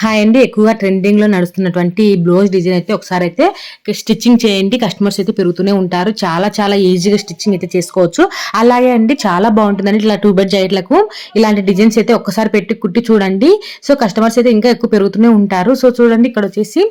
Hi అండి. ఎక్కువగా ట్రెండింగ్లో నడుస్తున్నటువంటి బ్లౌజ్ డిజైన్ అయితే ఒకసారి అయితే స్టిచ్చింగ్ చేయండి. కస్టమర్స్ అయితే పెరుగుతూనే ఉంటారు. చాలా చాలా ఈజీగా స్టిచ్చింగ్ అయితే చేసుకోవచ్చు. అలాగే అండి చాలా బాగుంటుందండి. ఇట్లా టూ బెడ్ జైట్లకు ఇలాంటి డిజైన్స్ అయితే ఒక్కసారి పెట్టి కుట్టి చూడండి. సో కస్టమర్స్ అయితే ఇంకా ఎక్కువ పెరుగుతూనే ఉంటారు. సో చూడండి ఇక్కడ వచ్చేసి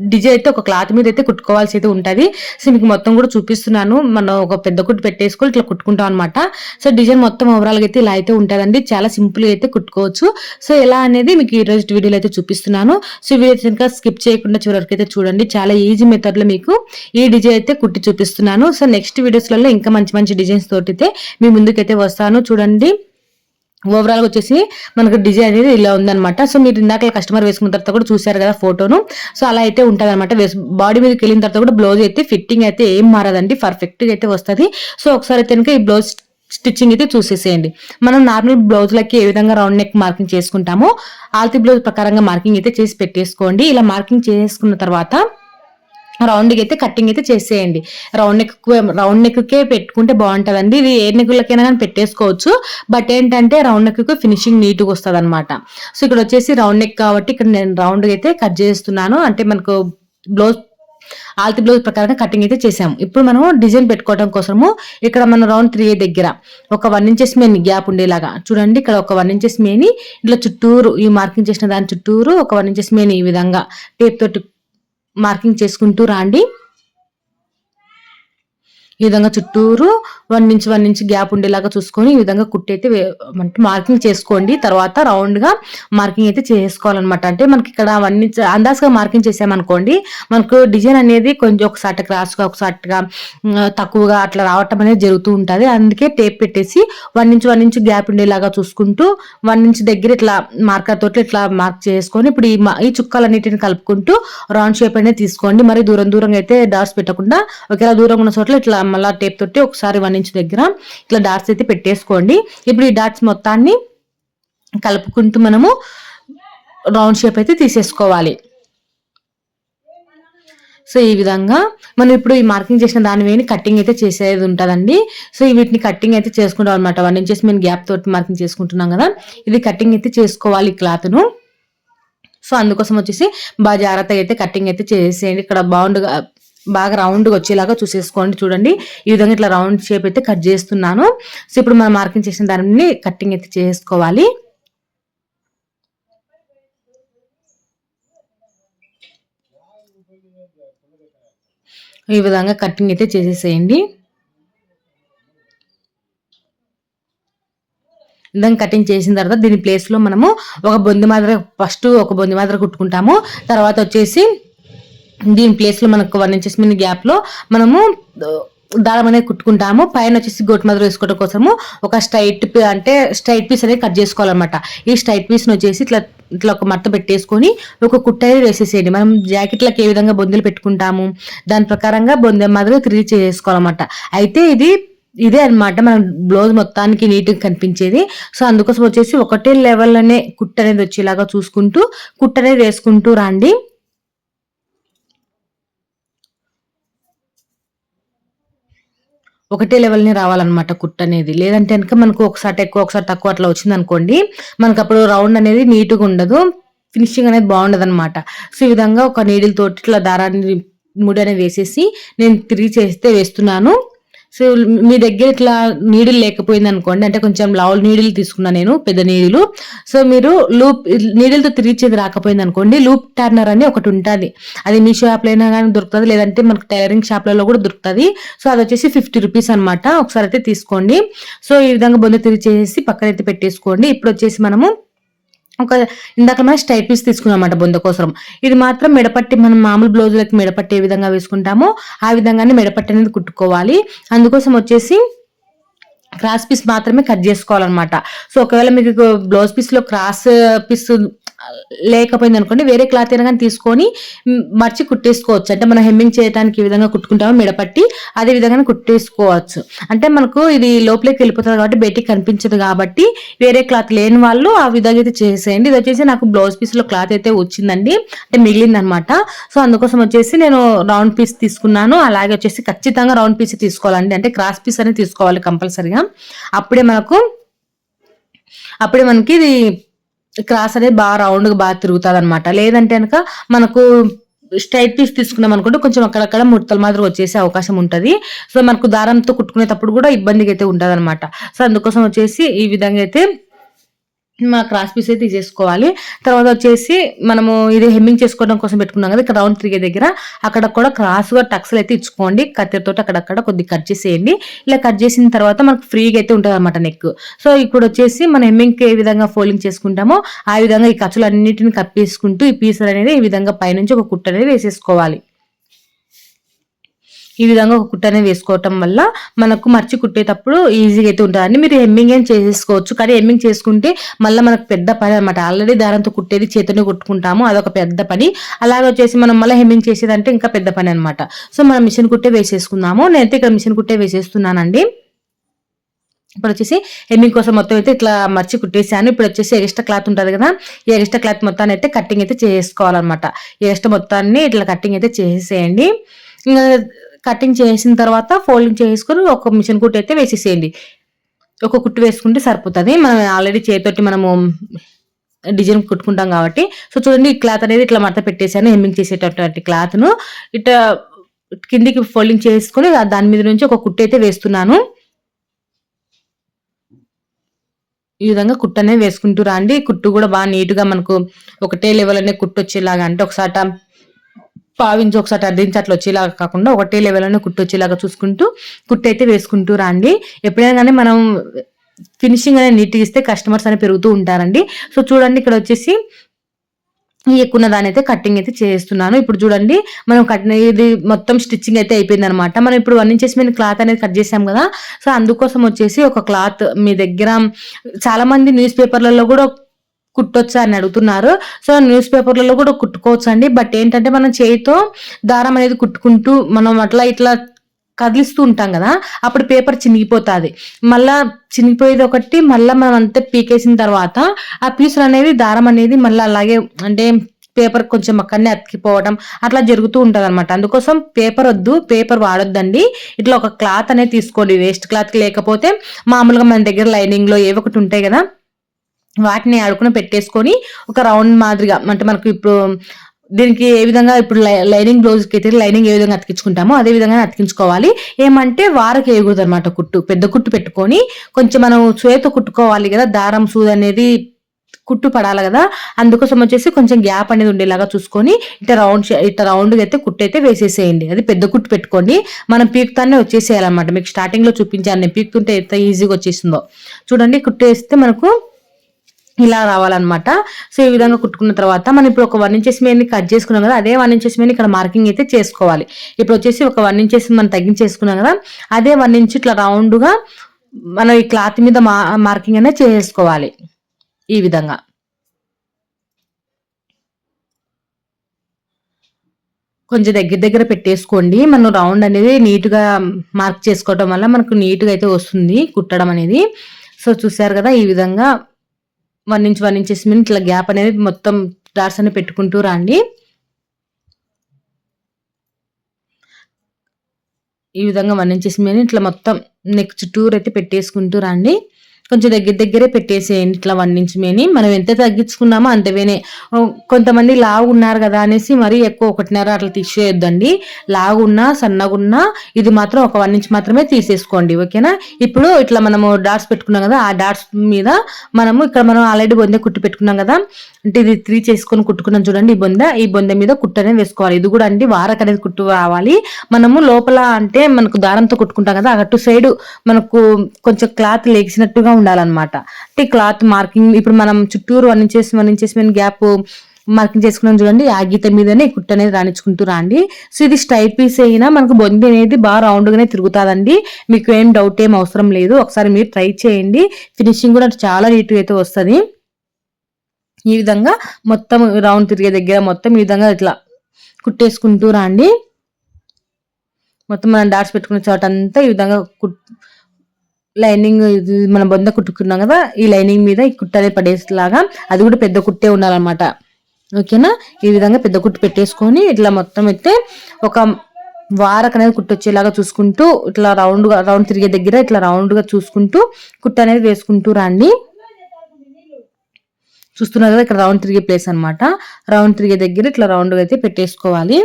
డిజైన్ అయితే ఒక క్లాత్ మీద అయితే కుట్టుకోవాల్సి అయితే ఉంటుంది. సో మీకు మొత్తం కూడా చూపిస్తున్నాను. మనం ఒక పెద్ద కుట్టు పెట్టేసుకొని ఇట్లా కుట్టుకుంటాం అనమాట సో డిజైన్ మొత్తం ఓవరాల్ అయితే ఇలా అయితే ఉంటుందండి. చాలా సింపుల్గా అయితే కుట్టుకోవచ్చు. సో ఎలా అనేది మీకు ఈ రోజు వీడియోలో అయితే చూపిస్తున్నాను. సో వీడియో కనుక స్కిప్ చేయకుండా చివరికి అయితే చూడండి. చాలా ఈజీ మెథడ్లో మీకు ఈ డిజైన్ అయితే కుట్టి చూపిస్తున్నాను. సో నెక్స్ట్ వీడియోస్లలో ఇంకా మంచి మంచి డిజైన్స్ తోటి అయితే మీ ముందుకైతే వస్తాను. చూడండి. ఓవరాల్గా వచ్చేసి మనకు డిజైన్ అనేది ఇలా ఉందనమాట సో మీరు ఇందాక కస్టమర్ వేసుకున్న తర్వాత కూడా చూసారు కదా ఫోటోను సో అలా అయితే ఉంటుంది అనమాట బాడీ మీదకి వెళ్ళిన తర్వాత కూడా బ్లౌజ్ అయితే ఫిట్టింగ్ అయితే ఏం మారదండి. పర్ఫెక్ట్గా అయితే వస్తుంది. సో ఒకసారి అయితే కనుక ఈ బ్లౌజ్ స్టిచ్చింగ్ అయితే చూసేసేయండి. మనం నార్మల్ బ్లౌజ్లకి ఏ విధంగా రౌండ్ నెక్ మార్కింగ్ చేసుకుంటామో ఆల్తీ బ్లౌజ్ ప్రకారంగా మార్కింగ్ అయితే చేసి పెట్టేసుకోండి. ఇలా మార్కింగ్ చేసుకున్న తర్వాత రౌండ్కి అయితే కట్టింగ్ అయితే చేసేయండి. రౌండ్ నెక్ రౌండ్ నెక్కే పెట్టుకుంటే బాగుంటుందండి. ఇది ఏ నెక్కులకైనా కానీ పెట్టేసుకోవచ్చు. బట్ ఏంటంటే రౌండ్ నెక్కు ఫినిషింగ్ నీట్గా వస్తుంది అనమాట సో ఇక్కడ వచ్చేసి రౌండ్ నెక్ కాబట్టి ఇక్కడ నేను రౌండ్ అయితే కట్ చేస్తున్నాను. అంటే మనకు బ్లౌజ్ ఆల్తి బ్లౌజ్ ప్రకారంగా కటింగ్ అయితే చేసాము. ఇప్పుడు మనం డిజైన్ పెట్టుకోవడం కోసము ఇక్కడ మనం రౌండ్ త్రీ దగ్గర ఒక వన్ ఇంచెస్ మేని గ్యాప్ ఉండేలాగా. చూడండి ఇక్కడ ఒక వన్ ఇంచెస్ మేని ఇట్లా చుట్టూరు ఈ మార్కింగ్ చేసిన దాని చుట్టూరు ఒక వన్ ఇంచెస్ మేని ఈ విధంగా టేప్ తోటి మార్కింగ్ చేసుకుంటూ రాండి. ఈ విధంగా చుట్టూరు one inch one inch gap ఉండేలాగా చూసుకొని ఈ విధంగా కుట్టయితే అంటే మార్కింగ్ చేసుకోండి. తర్వాత రౌండ్గా మార్కింగ్ అయితే చేసుకోవాలన్నమాట. అంటే మనకి ఇక్కడ వన్ ఇంచ్ అందాజుగా మార్కింగ్ చేసామనుకోండి మనకు డిజైన్ అనేది కొంచెం ఒకసారి క్రాస్గా ఒకసారిగా తక్కువగా అట్లా రావటం అనేది జరుగుతూ ఉంటుంది. అందుకే టేప్ పెట్టేసి one inch one inch gap ఉండేలాగా చూసుకుంటూ వన్ ఇంచ్ దగ్గర ఇట్లా మార్కర్ తోటి ఇట్లా మార్క్ చేసుకొని ఇప్పుడు ఈ ఈ చుక్కలన్నిటిని కలుపుకుంటూ రౌండ్ షేప్ అనేది తీసుకోండి. మరి దూరం దూరంగా అయితే డాట్స్ పెట్టకుండా ఒకేలా దూరంగా ఉన్న చోట్ల ఇట్లా మళ్ళీ టేప్ తోటి ఒకసారి వన్ ఇంచ్ దగ్గర ఇట్లా డాట్స్ అయితే పెట్టేసుకోండి. ఇప్పుడు ఈ డాట్స్ మొత్తాన్ని కలుపుకుంటూ మనము రౌండ్ షేప్ అయితే తీసేసుకోవాలి. సో ఈ విధంగా మనం ఇప్పుడు ఈ మార్కింగ్ చేసిన దాని వేని కటింగ్ అయితే చేసేది ఉంటుందండి. సో వీటిని కటింగ్ అయితే చేసుకుంటాం అనమాట వన్ ఇంచెస్ మేము గ్యాప్ తోటి మార్కింగ్ చేసుకుంటున్నాం కదా. ఇది కటింగ్ అయితే చేసుకోవాలి క్లాత్ను. సో అందుకోసం వచ్చేసి బాగా జాగ్రత్తగా అయితే కటింగ్ అయితే చేసేయండి. ఇక్కడ బాగుండగా బాగా రౌండ్గా వచ్చేలాగా చూసేసుకోండి. చూడండి ఈ విధంగా ఇట్లా రౌండ్ షేప్ అయితే కట్ చేస్తున్నాను. సో ఇప్పుడు మనం మార్కింగ్ చేసిన దానిని కట్టింగ్ అయితే చేసుకోవాలి. ఈ విధంగా కట్టింగ్ అయితే చేసేసేయండి. విధంగా కటింగ్ చేసిన తర్వాత దీని ప్లేస్లో మనము ఒక బొంది మాదిరి ఫస్ట్ ఒక బొంది మాదిరి కుట్టుకుంటాము. తర్వాత వచ్చేసి దీని ప్లేస్లో మనకు వన్ ఇంచెస్ మీద గ్యాప్లో మనము దారం అనేది కుట్టుకుంటాము. పైన వచ్చేసి గోటు మధ్యలో వేసుకోవడం కోసము ఒక స్ట్రైట్ అంటే స్ట్రైట్ పీస్ అనేది కట్ చేసుకోవాలన్నమాట. ఈ స్ట్రైట్ పీస్ని వచ్చేసి ఇట్లా ఇట్లా ఒక మట్ట పెట్టేసుకొని ఒక కుట్ట అనేది వేసేసేయండి. మనం జాకెట్లకు ఏ విధంగా బొందెలు పెట్టుకుంటాము దాని ప్రకారంగా బొందె మాదిరిగా క్రియేట్ చేసుకోవాలన్నమాట. అయితే ఇది ఇదే అనమాట మనం బ్లౌజ్ మొత్తానికి నీట్గా కనిపించేది. సో అందుకోసం వచ్చేసి ఒకటే లెవెల్లోనే కుట్ట అనేది వచ్చేలాగా చూసుకుంటూ కుట్ట అనేది వేసుకుంటూ రండి. ఒకటే లెవెల్ని రావాలన్నమాట కుట్ అనేది. లేదంటే కనుక మనకు ఒకసారి ఎక్కువ ఒకసారి తక్కువ అట్లా వచ్చింది అనుకోండి మనకు అప్పుడు రౌండ్ అనేది నీట్గా ఉండదు ఫినిషింగ్ అనేది బాగుండదు అనమాట సో ఈ విధంగా ఒక నీడిల్ తోటి ఇట్లా దారాన్ని ముడి అనేది వేసేసి నేను తిరిగి చేస్తే వేస్తున్నాను. సో మీ దగ్గర ఇట్లా నీడిల్ లేకపోయింది అనుకోండి అంటే కొంచెం లావుల్ నీడిల్ తీసుకున్నా నేను పెద్ద నీడిలు. సో మీరు లూప్ నీడిల్తో తిరిగిచ్చేది రాకపోయింది అనుకోండి లూప్ టర్నర్ అని ఒకటి ఉంటుంది. అది మీషో యాప్లో అయినా కానీ దొరుకుతుంది లేదంటే మనకు టైలరింగ్ షాప్లలో కూడా దొరుకుతుంది. సో అది వచ్చేసి ఫిఫ్టీ రూపీస్ అనమాట ఒకసారి అయితే తీసుకోండి. సో ఈ విధంగా బొంద తిరిగి చేసి పక్కన అయితే పెట్టేసుకోండి. ఇప్పుడు వచ్చేసి మనము ఒక ఇందాక మనం స్టైట్ పీస్ తీసుకున్నామన్నమాట బొంద కోసం. ఇది మాత్రం మెడపట్టి మనం మామూలు బ్లౌజులకి మెడపట్టి ఏ విధంగా వేసుకుంటామో ఆ విధంగానే మెడపట్టి అనేది కుట్టుకోవాలి. అందుకోసం వచ్చేసి క్రాస్ పీస్ మాత్రమే కట్ చేసుకోవాలన్నమాట. సో ఒకవేళ మీకు బ్లౌజ్ పీస్లో క్రాస్ పీస్ లేకపోయింది అనుకోండి వేరే క్లాత్ అయినా కానీ తీసుకొని మర్చి కుట్టేసుకోవచ్చు. అంటే మనం హెమ్మింగ్ చేయడానికి ఈ విధంగా కుట్టుకుంటామో మిడపట్టి అదే విధంగా కుట్టేసుకోవచ్చు. అంటే మనకు ఇది లోపలికి వెళ్ళిపోతుంది కాబట్టి బయటికి కనిపించదు కాబట్టి వేరే క్లాత్ లేని వాళ్ళు ఆ విధంగా అయితే చేసేయండి. ఇది వచ్చేసి నాకు బ్లౌజ్ పీస్లో క్లాత్ అయితే వచ్చిందండి. అంటే మిగిలింది అనమాట సో అందుకోసం వచ్చేసి నేను రౌండ్ పీస్ తీసుకున్నాను. అలాగే వచ్చేసి ఖచ్చితంగా రౌండ్ పీస్ తీసుకోవాలండి. అంటే క్రాస్ పీస్ అనేది తీసుకోవాలి కంపల్సరిగా. అప్పుడే మనకు అప్పుడే మనకి ఇది క్రాస్ అనేది బాగా రౌండ్గా బాగా తిరుగుతుంది అనమాట లేదంటే కనుక మనకు స్ట్రైట్ పీస్ తీసుకున్నాం అనుకుంటే కొంచెం అక్కడక్కడ ముడతల మాదిరి వచ్చేసే అవకాశం ఉంటుంది. సో మనకు దారంతో కుట్టుకునేటప్పుడు కూడా ఇబ్బందిగా అయితే ఉంటుంది అనమాట సో అందుకోసం వచ్చేసి ఈ విధంగా అయితే మా క్రాస్ పీస్ అయితే తీసేసుకోవాలి. తర్వాత వచ్చేసి మనము ఇది హెమ్మింగ్ చేసుకోవడం కోసం పెట్టుకున్నాం కదా ఇక్కడ రౌండ్ తిరిగే దగ్గర. అక్కడ కూడా క్రాస్గా టక్స్లు అయితే ఇచ్చుకోండి. కత్తెరతో అక్కడక్కడ కొద్దిగా కట్ చేసేయండి. ఇలా కట్ చేసిన తర్వాత మనకు ఫ్రీగా అయితే ఉంటుంది అనమాట నెక్. సో ఇప్పుడు వచ్చేసి మనం హెమ్మింగ్ ఏ విధంగా ఫోల్డింగ్ చేసుకుంటామో ఆ విధంగా ఈ ఖర్చులు అన్నిటిని కప్పేసుకుంటూ ఈ పీస్ అనేది ఈ విధంగా పైనుంచి ఒక కుట్ట అనేది వేసేసుకోవాలి. ఈ విధంగా ఒక కుట్ట అనేది వేసుకోవటం వల్ల మనకు మర్చి కుట్టేటప్పుడు ఈజీగా అయితే ఉంటుందండి మీరు హెమ్మింగ్ ఏం చేసేసుకోవచ్చు కానీ హెమ్మింగ్ చేసుకుంటే మళ్ళీ మనకు పెద్ద పని అనమాట ఆల్రెడీ దారంతో కుట్టేది చేతిని కుట్టుకుంటాము. అదొక పెద్ద పని. అలాగే వచ్చేసి మనం మళ్ళీ హెమ్మింగ్ చేసేదంటే ఇంకా పెద్ద పని అనమాట సో మనం మిషన్ కుట్టే వేసేసుకుందాము. నేనైతే ఇక్కడ మిషన్ కుట్టే వేసేస్తున్నానండి. ఇప్పుడు వచ్చేసి హెమ్మింగ్ కోసం మొత్తం అయితే ఇట్లా మర్చి కుట్టేసాను. ఇప్పుడు వచ్చేసి ఎగస్ట్రా క్లాత్ ఉంటుంది కదా. ఈ క్లాత్ మొత్తాన్ని అయితే కటింగ్ అయితే చేసుకోవాలన్నమాట. ఎగస్ట్రా మొత్తాన్ని ఇట్లా కటింగ్ అయితే చేసేయండి. ఇంకా కటింగ్ చేసిన తర్వాత ఫోల్డింగ్ చేసుకుని ఒక మిషన్ కుట్టు అయితే వేసేసేయండి. ఒక కుట్టు వేసుకుంటే సరిపోతుంది. మనం ఆల్రెడీ చేతితోటి మనము డిజైన్ కుట్టుకుంటాం కాబట్టి. సో చూడండి ఈ క్లాత్ అనేది ఇట్లా మడత పెట్టేశాను. హెమ్మింగ్ చేసేటటువంటి క్లాత్ను. ఇట్లా కిందికి ఫోల్డింగ్ చేసుకుని దాని మీద నుంచి ఒక కుట్టు అయితే వేస్తున్నాను. ఈ విధంగా కుట్టు అనేది వేసుకుంటూ రండి. కుట్టు కూడా బాగా నీట్గా మనకు ఒకటే లెవెల్ అనే కుట్టు వచ్చేలాగా అంటే ఒకసారి పావించి ఒకసారి అర్ధించి అట్లా వచ్చేలాగా కాకుండా ఒకటే లెవెల్లోనే కుట్టు వచ్చేలాగా చూసుకుంటూ కుట్టు అయితే వేసుకుంటూ రండి. ఎప్పుడైనా కానీ మనం ఫినిషింగ్ అనేది నీట్గా ఇస్తే కస్టమర్స్ అనేది పెరుగుతూ ఉంటారండి. సో చూడండి ఇక్కడ వచ్చేసి ఈ ఎక్కువ దాని అయితే కటింగ్ అయితే చేస్తున్నాను. ఇప్పుడు చూడండి మనం కట్ ఇది మొత్తం స్టిచ్చింగ్ అయితే అయిపోయింది అనమాట మనం ఇప్పుడు వన్ ఇంచెస్ మీద క్లాత్ అనేది కట్ చేసాం కదా సో అందుకోసం వచ్చేసి ఒక క్లాత్ మీ దగ్గర చాలా మంది న్యూస్ పేపర్లలో కూడా కుట్టొచ్చా అని అడుగుతున్నారు. సో న్యూస్ పేపర్లలో కూడా కుట్టుకోవచ్చు అండి బట్ ఏంటంటే మనం చేయితో దారం అనేది కుట్టుకుంటూ మనం అట్లా ఇట్లా కదిలిస్తూ ఉంటాం కదా అప్పుడు పేపర్ చినిగిపోతుంది. మళ్ళా చినిగిపోయేది ఒకటి మళ్ళీ మనం అంతా పీకేసిన తర్వాత ఆ పీసులు అనేది దారం అనేది మళ్ళీ అలాగే అంటే పేపర్ కొంచెం అక్కడనే అతికిపోవడం అట్లా జరుగుతూ ఉంటుంది అనమాట అందుకోసం పేపర్ వద్దు పేపర్ వాడొద్దండి. ఇట్లా ఒక క్లాత్ అనేది తీసుకోండి. వేస్ట్ క్లాత్ లేకపోతే మామూలుగా మన దగ్గర లైనింగ్లో ఏవో ఒకటి ఉంటాయి కదా వాటిని అడుకున పెట్టేసుకొని ఒక రౌండ్ మాదిరిగా అంటే మనకు ఇప్పుడు దీనికి ఏ విధంగా ఇప్పుడు లైనింగ్ బ్లౌజ్కి అయితే లైనింగ్ ఏ విధంగా అతికించుకుంటామో అదే విధంగా అతికించుకోవాలి. ఏమంటే వారకి వేయకూడదు అనమాట కుట్టు పెద్ద కుట్టు పెట్టుకొని కొంచెం మనం చేత కుట్టుకోవాలి కదా దారం సూది అనేది కుట్టు పడాలి కదా అందుకోసం వచ్చేసి కొంచెం గ్యాప్ అనేది ఉండేలాగా చూసుకొని ఇట్లా రౌండ్ ఇట్లా రౌండ్గా అయితే కుట్టు అయితే వేసేసేయండి. అది పెద్ద కుట్టు పెట్టుకోండి మనం పీకుతానే వచ్చేసేయాలన్నమాట. మీకు స్టార్టింగ్లో చూపించాను నేను. పీకుతుంటే ఎంత ఈజీగా వచ్చేసిందో. చూడండి కుట్టు వేస్తే మనకు ఇలా రావాలన్నమాట. సో ఈ విధంగా కుట్టుకున్న తర్వాత మనం ఇప్పుడు ఒక వన్ ఇంచెస్ మీద కట్ చేసుకున్నాం కదా అదే వన్ ఇంచెస్ మీద ఇక్కడ మార్కింగ్ అయితే చేసుకోవాలి. ఇప్పుడు వచ్చేసి ఒక వన్ ఇంచెస్ మనం తగ్గించేసుకున్నాం కదా అదే వన్ ఇంచ్ ఇట్లా రౌండ్గా మనం ఈ క్లాత్ మీద మార్కింగ్ అనేది చేసుకోవాలి. ఈ విధంగా. కొంచెం దగ్గర దగ్గర పెట్టేసుకోండి. మనం రౌండ్ అనేది నీట్గా మార్క్ చేసుకోవడం వల్ల మనకు నీట్గా అయితే వస్తుంది కుట్టడం అనేది. సో చూసారు కదా ఈ విధంగా వన్ ఇంచ్ వన్ ఇంచెస్ మీద ఇట్లా గ్యాప్ అనేది మొత్తం డాట్స్ అని పెట్టుకుంటూ రండి. ఈ విధంగా వన్ ఇంచెస్ మీద ఇట్లా మొత్తం నెక్ చుట్టూరు అయితే పెట్టేసుకుంటూ రండి. కొంచెం దగ్గర దగ్గరే పెట్టేసేయండి ఇట్లా వన్ ఇంచ్ మేని మనం ఎంత తగ్గించుకున్నామో అంతవేనే కొంతమంది లావు ఉన్నారు కదా అనేసి మరీ ఎక్కువ ఒకటిన్నర అట్లా తీసేయొద్దండి. లాగున్నా ఉన్నా సన్నగున్నా ఇది మాత్రం ఒక వన్ ఇంచ్ మాత్రమే తీసేసుకోండి. ఓకేనా ఇప్పుడు ఇట్లా మనము డాట్స్ పెట్టుకున్నాం కదా ఆ డాట్స్ మీద మనము ఇక్కడ మనం ఆల్రెడీ బొందే కుట్టి పెట్టుకున్నాం కదా. అంటే ఇది త్రీ చేసుకొని కుట్టుకున్నాం చూడండి ఈ బొంద. ఈ బొంద మీద కుట్టు అనేది వేసుకోవాలి. ఇది కూడా అండి వారకు అనేది కుట్టు రావాలి మనము లోపల అంటే మనకు దారంతో కుట్టుకుంటాం కదా అటు సైడ్ మనకు కొంచెం క్లాత్ లేచినట్టుగా ఉండాలన్నమాట. అంటే క్లాత్ మార్కింగ్ ఇప్పుడు మనం చుట్టూరు వన్ ఇంచెస్ వన్ ఇంచెస్ మీద గ్యాప్ మార్కింగ్ చేసుకున్నాం చూడండి ఆ గీత మీదనే కుట్టు అనేది రాణించుకుంటూ రాండి. సో ఇది స్టైట్ పీస్ అయినా మనకు బొంది అనేది బాగా రౌండ్గానే తిరుగుతుందండి. మీకు ఏం డౌట్ ఏం అవసరం లేదు. ఒకసారి మీరు ట్రై చేయండి. ఫినిషింగ్ కూడా చాలా నీట్గా అయితే వస్తుంది. ఈ విధంగా మొత్తం రౌండ్ తిరిగే దగ్గర మొత్తం ఈ విధంగా ఇట్లా కుట్టేసుకుంటూ రండి. మొత్తం మనం డాట్స్ పెట్టుకున్న చోట అంతా ఈ విధంగా కుట్ లైనింగ్ మనం బొంద కుట్టుకున్నాం కదా ఈ లైనింగ్ మీద ఈ కుట్ట అనేది పడేసేలాగా అది కూడా పెద్ద కుట్టే ఉండాలన్నమాట. ఓకేనా ఈ విధంగా పెద్ద కుట్టు పెట్టేసుకొని ఇట్లా మొత్తం అయితే ఒక వారకు అనేది కుట్టొచ్చేలాగా చూసుకుంటూ ఇట్లా రౌండ్గా రౌండ్ తిరిగే దగ్గర ఇట్లా రౌండ్గా చూసుకుంటూ కుట్ట అనేది వేసుకుంటూ రండి. చూస్తున్నారు కదా ఇక్కడ రౌండ్ తిరిగే ప్లేస్ అనమాట రౌండ్ తిరిగే దగ్గర ఇట్లా రౌండ్గా అయితే పెట్టేసుకోవాలి.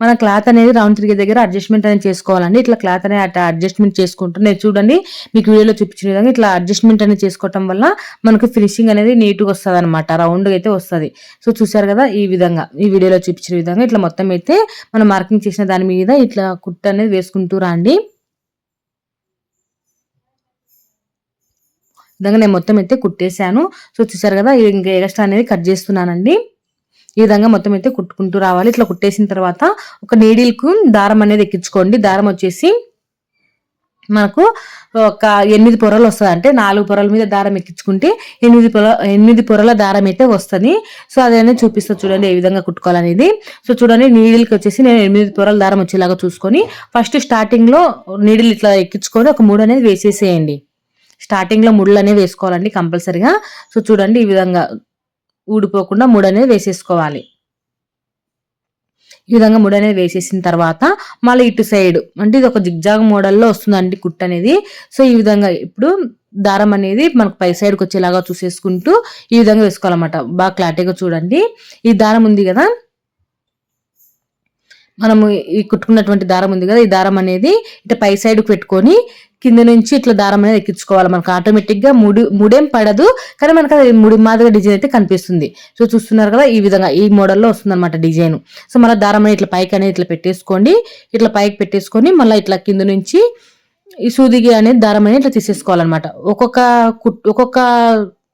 మన క్లాత్ అనేది రౌండ్ తిరిగే దగ్గర అడ్జస్ట్మెంట్ అనేది చేసుకోవాలండి. ఇట్లా క్లాత్ అనేది అట్లా అడ్జస్ట్మెంట్ చేసుకుంటూ నేను చూడండి మీకు వీడియోలో చూపించిన విధంగా ఇట్లా అడ్జస్ట్మెంట్ అనేది చేసుకోవటం వల్ల మనకు ఫినిషింగ్ అనేది నీట్గా వస్తుంది అనమాట రౌండ్గా అయితే వస్తుంది. సో చూసారు కదా ఈ విధంగా ఈ వీడియోలో చూపించిన విధంగా ఇట్లా మొత్తం అయితే మనం మార్కింగ్ చేసిన దాని మీద ఇట్లా కుట్ట అనేది వేసుకుంటూ రండి. విధంగా నేను మొత్తం అయితే కుట్టేశాను. సో చూసారు కదా ఇంకా ఎగస్ట్రా అనేది కట్ చేస్తున్నానండి. ఈ విధంగా మొత్తం అయితే కుట్టుకుంటూ రావాలి. ఇట్లా కుట్టేసిన తర్వాత ఒక నీడిల్కు దారం అనేది ఎక్కించుకోండి. దారం వచ్చేసి మనకు ఒక ఎనిమిది పొరలు వస్తుంది. అంటే నాలుగు పొరల మీద దారం ఎక్కించుకుంటే ఎనిమిది పొర ఎనిమిది పొరల దారం అయితే వస్తుంది. సో అదనే చూపిస్తా చూడండి ఏ విధంగా కుట్టుకోవాలనేది. సో చూడండి నీడిల్కి వచ్చేసి నేను ఎనిమిది పొరల దారం వచ్చేలాగా చూసుకొని ఫస్ట్ స్టార్టింగ్లో నీడిల్ ఇట్లా ఎక్కించుకొని ఒక మూడు అనేది వేసేసేయండి. స్టార్టింగ్లో ముళ్ళు అనేవి వేసుకోవాలండి కంపల్సరిగా. సో చూడండి ఈ విధంగా ఊడిపోకుండా మూడు అనేది వేసేసుకోవాలి. ఈ విధంగా ముడి అనేది వేసేసిన తర్వాత మళ్ళీ ఇటు సైడ్ అంటే ఇది ఒక జిగ్జాగ్ మోడల్లో వస్తుందండి కుట్ అనేది. సో ఈ విధంగా ఇప్పుడు దారం అనేది మనకు పై సైడ్కి వచ్చేలాగా చూసేసుకుంటూ ఈ విధంగా వేసుకోవాలన్నమాట. బాగా క్లారిటీగా చూడండి. ఈ దారం ఉంది కదా మనము ఈ కుట్టుకున్నటువంటి దారం ఉంది కదా ఈ దారం అనేది ఇట్లా పై సైడ్కి పెట్టుకొని కింద నుంచి ఇట్లా దారం అనేది ఎక్కించుకోవాలి. మనకు ఆటోమేటిక్గా ముడి ముడేం పడదు కానీ మనకు అది ముడి మాదిరిగా డిజైన్ అయితే కనిపిస్తుంది. సో చూస్తున్నారు కదా ఈ విధంగా ఈ మోడల్లో వస్తుంది అనమాట డిజైన్ సో మళ్ళీ దారం అనేది ఇట్లా పైకి అనేది ఇట్లా పెట్టేసుకోండి. ఇట్లా పైకి పెట్టేసుకొని మళ్ళీ ఇట్లా కింద నుంచి ఈ సూదిగి అనేది దారం అనేది ఇట్లా తీసేసుకోవాలన్నమాట. ఒక్కొక్క కుట్ ఒక్కొక్క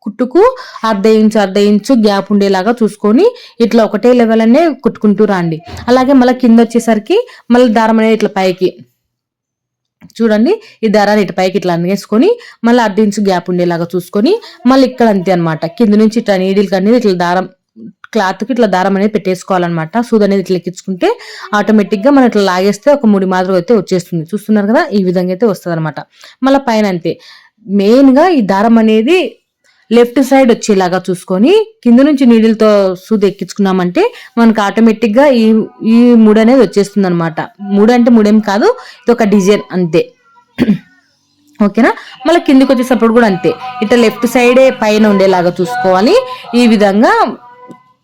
కుట్టుకు అర్ధ ఇంచు అర్ధ ఇంచు గ్యాప్ ఉండేలాగా చూసుకొని ఇట్లా ఒకటే లెవెల్ అనే కుట్టుకుంటూ రండి. అలాగే మళ్ళీ కింద వచ్చేసరికి మళ్ళీ దారం అనేది ఇట్లా పైకి చూడండి ఈ దారాన్ని ఇటు పైకి ఇట్లా అందేసుకొని మళ్ళీ అర్ధ ఇంచు గ్యాప్ ఉండేలాగా చూసుకొని మళ్ళీ ఇక్కడ అంతే అనమాట కింద నుంచి ఇట్లా నీడిల్ అనేది ఇట్లా దారం క్లాత్కి ఇట్లా దారం అనేది పెట్టేసుకోవాలన్నమాట. సూద్ అనేది ఇట్లా ఎక్కించుకుంటే ఆటోమేటిక్గా మనం ఇట్లా లాగేస్తే ఒక ముడి మాదిరి అయితే వచ్చేస్తుంది. చూస్తున్నారు కదా ఈ విధంగా అయితే వస్తుంది అనమాట మళ్ళీ పైన అంతే. మెయిన్గా ఈ దారం అనేది లెఫ్ట్ సైడ్ వచ్చేలాగా చూసుకొని కింద నుంచి నీడిల్తో సూది ఎక్కించుకున్నామంటే మనకు ఆటోమేటిక్గా ఈ ఈ మూడు అనేది వచ్చేస్తుంది అనమాట మూడు అంటే మూడేం కాదు ఇది ఒక డిజైన్ అంతే. ఓకేనా? మళ్ళీ కిందికి వచ్చేటప్పుడు కూడా అంతే. ఇట్లా లెఫ్ట్ సైడే పైన ఉండేలాగా చూసుకోవాలి. ఈ విధంగా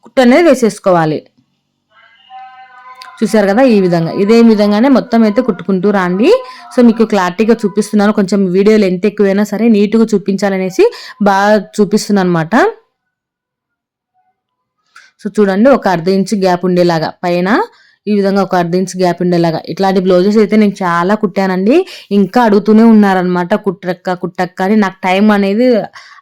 కుట్ట అనేది వేసేసుకోవాలి. చూసారు కదా ఈ విధంగా. ఇదే విధంగానే మొత్తం అయితే కుట్టుకుంటూ రాండి. సో మీకు క్లారిటీగా చూపిస్తున్నాను. కొంచెం వీడియోలు ఎంత ఎక్కువైనా సరే నీట్గా చూపించాలనేసి బాగా చూపిస్తున్నాను అనమాట సో చూడండి ఒక అర్ధ ఇంచు గ్యాప్ ఉండేలాగా. పైన ఈ విధంగా ఒక అర్ధ ఇంచ్ గ్యాప్ ఉండేలాగా. ఇట్లాంటి బ్లౌజెస్ అయితే నేను చాలా కుట్టానండి. ఇంకా అడుగుతూనే ఉన్నారనమాట కుట్టక్క కుట్టక్క అని. నాకు టైం అనేది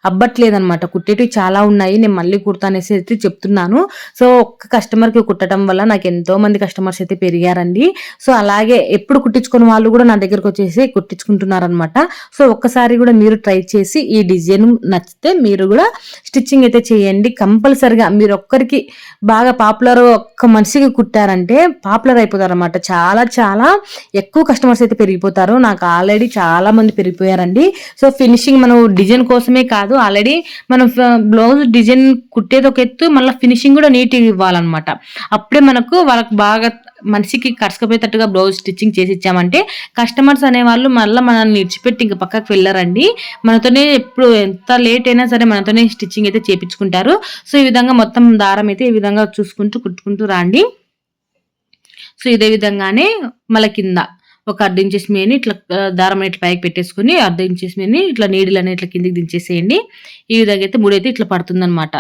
అబ్బట్లేదనమాట కుట్టేటివి చాలా ఉన్నాయి. నేను మళ్ళీ కుడతా అనేసి అయితే చెప్తున్నాను. సో ఒక్క కస్టమర్కి కుట్టడం వల్ల నాకు ఎంతో మంది కస్టమర్స్ అయితే పెరిగారండి. సో అలాగే ఎప్పుడు కుట్టించుకున్న వాళ్ళు కూడా నా దగ్గరకు వచ్చేసి కుట్టించుకుంటున్నారనమాట సో ఒక్కసారి కూడా మీరు ట్రై చేసి ఈ డిజైన్ నచ్చితే మీరు కూడా స్టిచ్చింగ్ అయితే చేయండి. కంపల్సరిగా మీరు ఒక్కరికి బాగా పాపులర్ ఒక్క మనిషికి కుట్టారంటే పాపులర్ అయిపోతారనమాట చాలా చాలా ఎక్కువ కస్టమర్స్ అయితే పెరిగిపోతారు. నాకు ఆల్రెడీ చాలా మంది పెరిగిపోయారండి. సో ఫినిషింగ్ మనం డిజైన్ కోసమే కాదు కాదు. ఆల్రెడీ మనం బ్లౌజ్ డిజైన్ కుట్టేది ఒక ఎత్తు మళ్ళీ ఫినిషింగ్ కూడా నీట్గా ఇవ్వాలన్నమాట. అప్పుడే మనకు వాళ్ళకి బాగా మనిషికి కరసకపోయేటట్టుగా బ్లౌజ్ స్టిచ్చింగ్ చేసి ఇచ్చామంటే కస్టమర్స్ అనేవాళ్ళు మళ్ళీ మనల్ని ఇడిచిపెట్టి ఇంకా పక్కకు వెళ్ళారండి. మనతోనే ఎప్పుడు ఎంత లేట్ అయినా సరే మనతోనే స్టిచ్చింగ్ అయితే చేపించుకుంటారు. సో ఈ విధంగా మొత్తం దారం అయితే ఈ విధంగా చూసుకుంటూ కుట్టుకుంటూ రాండి. సో ఇదే విధంగానే మళ్ళీ కింద. ఒక అర్ధ ఇంచెస్ మీని ఇట్లా దారం ఇట్లా పైకి పెట్టేసుకుని అర్ధ ఇంచెస్ మీని ఇట్లా నీడిల్ అనేది ఇట్లా కిందికి దించేసేయండి. ఈ విధంగా అయితే మూడైతే ఇట్లా పడుతుందన్నమాట.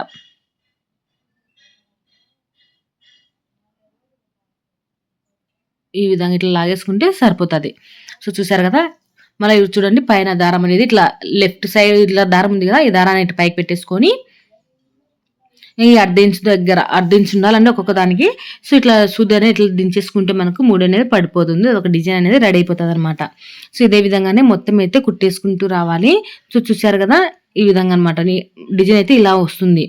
ఈ విధంగా ఇట్లా లాగేసుకుంటే సరిపోతుంది. సో చూసారు కదా? మళ్ళీ చూడండి పైన దారం అనేది ఇట్లా లెఫ్ట్ సైడ్ ఇట్లా దారం ఉంది కదా ఈ దారాన్ని ఇట్లా పైకి పెట్టేసుకొని ఈ అర్ధ దగ్గర అర్ధ ఉండాలంటే ఒక్కొక్క దానికి. సో ఇట్లా సూది అనేది ఇట్లా దించేసుకుంటే మనకు మూడు అనేది పడిపోతుంది. ఒక డిజైన్ అనేది రెడీ అయిపోతుంది అనమాట సో ఇదే విధంగానే మొత్తం అయితే కుట్టేసుకుంటూ రావాలి. సో చూసారు కదా ఈ విధంగా అనమాట డిజైన్ అయితే ఇలా వస్తుంది.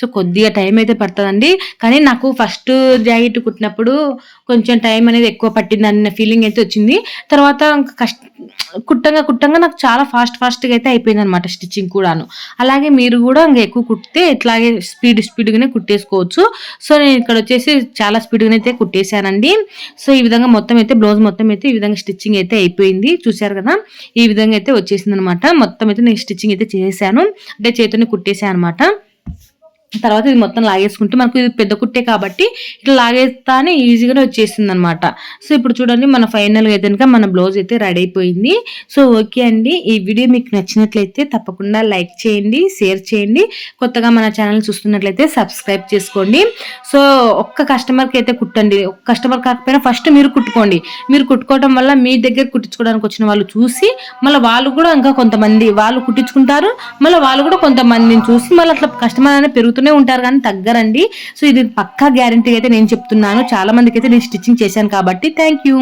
సో కొద్దిగా టైం అయితే పడుతుందండి. కానీ నాకు ఫస్ట్ జాకెట్ కుట్టినప్పుడు కొంచెం టైం అనేది ఎక్కువ పట్టింది అన్న ఫీలింగ్ అయితే వచ్చింది. తర్వాత ఇంకా కష్ట కుట్టంగా కుట్టంగా నాకు చాలా ఫాస్ట్ ఫాస్ట్గా అయితే అయిపోయింది అనమాట స్టిచ్చింగ్ కూడాను. అలాగే మీరు కూడా ఇంకా ఎక్కువ కుట్టితే ఇట్లాగే స్పీడ్ స్పీడ్గానే కుట్టేసుకోవచ్చు. సో నేను ఇక్కడ వచ్చేసి చాలా స్పీడ్గానే అయితే కుట్టేశానండి. సో ఈ విధంగా మొత్తం అయితే బ్లౌజ్ మొత్తం అయితే ఈ విధంగా స్టిచ్చింగ్ అయితే అయిపోయింది. చూశారు కదా? ఈ విధంగా అయితే వచ్చేసింది అనమాట మొత్తం అయితే నేను స్టిచ్చింగ్ అయితే చేశాను. అంటే చేతిని కుట్టేశాను అనమాట తర్వాత ఇది మొత్తం లాగేసుకుంటే మనకు ఇది పెద్ద కుట్టే కాబట్టి ఇట్లా లాగేస్తానే ఈజీగానే వచ్చేసింది అనమాట సో ఇప్పుడు చూడండి మన ఫైనల్గా అయితే కనుక మన బ్లౌజ్ అయితే రెడీ అయిపోయింది. సో ఓకే అండి. ఈ వీడియో మీకు నచ్చినట్లయితే తప్పకుండా లైక్ చేయండి షేర్ చేయండి. కొత్తగా మన ఛానల్ చూస్తున్నట్లయితే సబ్స్క్రైబ్ చేసుకోండి. సో ఒక్క కస్టమర్కి అయితే కుట్టండి. ఒక్క కస్టమర్ కాకపోయినా ఫస్ట్ మీరు కుట్టుకోండి. మీరు కుట్టుకోవడం వల్ల మీ దగ్గర కుట్టించుకోవడానికి వచ్చిన వాళ్ళు చూసి మళ్ళీ వాళ్ళు కూడా ఇంకా కొంతమంది వాళ్ళు కుట్టించుకుంటారు. మళ్ళీ వాళ్ళు కూడా కొంతమందిని చూసి మళ్ళీ అట్లా కస్టమర్ అనేది పెరుగుతూనే ఉంటారు కానీ తగ్గరండి. సో ఇది పక్కా గ్యారంటీ అయితే నేను చెప్తున్నాను. చాలా మందికి అయితే నేను స్టిచ్చింగ్ చేశాను కాబట్టి థ్యాంక్ యూ.